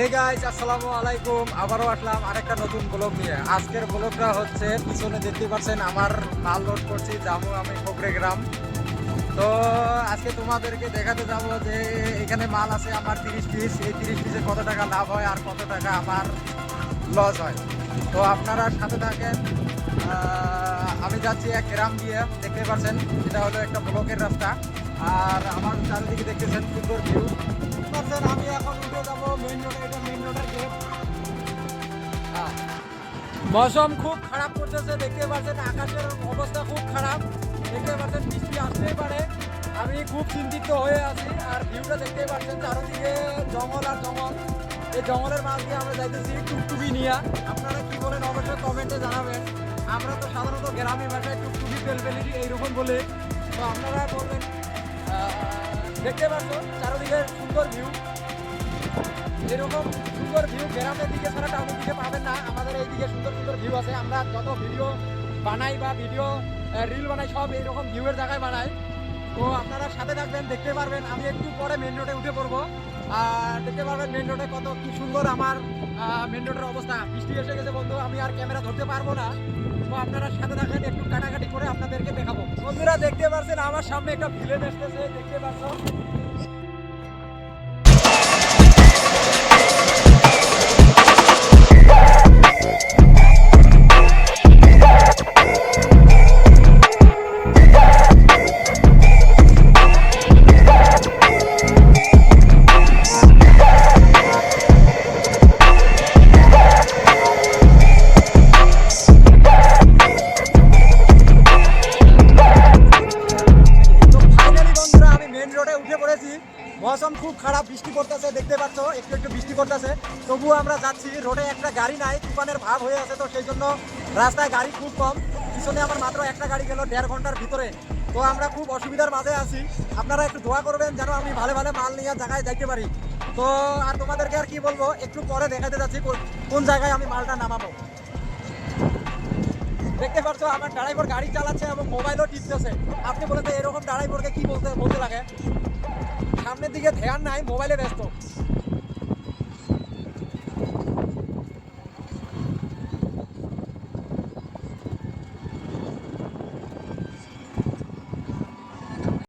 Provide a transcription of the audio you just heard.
এই গাইস আসসালামু আলাইকুম। আবারও আসলাম আরেকটা নতুন ব্লগ নিয়ে। আজকের ব্লগটা হচ্ছে, পিছনে দেখতে পাচ্ছেন, আমার মাল লোড করছি, যাব আমি কোকরে গ্রাম তো আজকে তোমাদেরকে দেখাতে যাব যে, এখানে মাল আছে আমার তিরিশ পিস এই তিরিশ পিসে কত টাকা লাভ হয় আর কত টাকা আমার লস হয়। তো আপনারা সাথে থাকেন। আমি যাচ্ছি এক গ্রাম দিয়ে দেখতে পাচ্ছেন, এটা হলো একটা ব্লকের রাস্তা। আর আমার চারিদিকে দেখতেছেন সুন্দর ভিউ পাচ্ছেন, আমি এখন উঠে যাব মেইন রোডে এটা মেইন রোডের গেট মৌসুম খুব খারাপ করতেছে দেখতে পাচ্ছেন, আকাশের অবস্থা খুব খারাপ। দেখতে পাচ্ছেন, বৃষ্টি আসতেই পারে। আমি খুব চিন্তিত হয়ে আছি, আর ভিউটা দেখতে পাচ্ছেন, চারদিকে জঙ্গল আর জঙ্গল। এই জঙ্গলের মাঝ দিয়ে আমরা যাইতেছি টুকটুকি নিয়ে। আপনারা কি বলেন, অবশ্যই কমেন্টে জানাবেন। আমরা তো সাধারণত গ্রামে ভাষায় টুকটুকি বেলবেলি এইরকম বলে তো আপনারা বলবেন দেখতে পাচ্ছ চারদিকে সুন্দর ভিউ এরকম সুন্দর ভিউ গ্রামের দিকে ছাড়া টাউনের দিকে পাবেন না। আমাদের এইদিকে সুন্দর সুন্দর ভিউ আছে। আমরা যত ভিডিও বানাই বা ভিডিও রিল বানাই, সব এইরকম ভিউয়ের জায়গায় বানাই। তো আপনারা সাথে থাকবেন, দেখতে পারবেন। আমি একটু পরে মেন রোডে উঠে পড়ব। আর দেখতে পারবেন মেন রোডে কত কি সুন্দর আমার মেন রোডের অবস্থা। বৃষ্টি এসে গেছে বন্ধু, আমি আর ক্যামেরা ধরতে পারব না। তো আপনারা সাথে থাকেন, একটু কাটাকাটি করে আপনাদেরকে দেখাবো। বন্ধুরা, দেখতে পাচ্ছেন আমার সামনে একটা ভিলেন এসতেছে দেখতে পাচ্ছ? মৌসুম খুব খারাপ, বৃষ্টি পড়তেছে, দেখতে পাচ্ছ, একটু একটু বৃষ্টি পড়তেছে। তবুও আমরা যাচ্ছি, রোডে একটা গাড়ি নাই, তুফানের ভাব হয়ে আছে তো, সেই জন্য রাস্তায় গাড়ি খুব কম। পিছনে আমার মাত্র একটা গাড়ি গেল দেড় ঘণ্টার ভিতরে। তো আমরা খুব অসুবিধার মাঝে আছি। আপনারা একটু দোয়া করবেন যেন আমি ভালো ভালো মাল নিয়ে জায়গায় যাইতে পারি। তো আর তোমাদেরকে আর কি বলব, একটু পরে দেখাতে যাচ্ছি কোন জায়গায় আমি মালটা নামাবো। দেখতে পাচ্ছ, আমার ড্রাইভার গাড়ি চালাচ্ছে এবং মোবাইলও টিপতেছে। আপনি বলেন এরকম ড্রাইভারকে কি বলতে বলতে লাগে? সামনের দিকে ধ্যান নাই, মোবাইলে ব্যস্ত।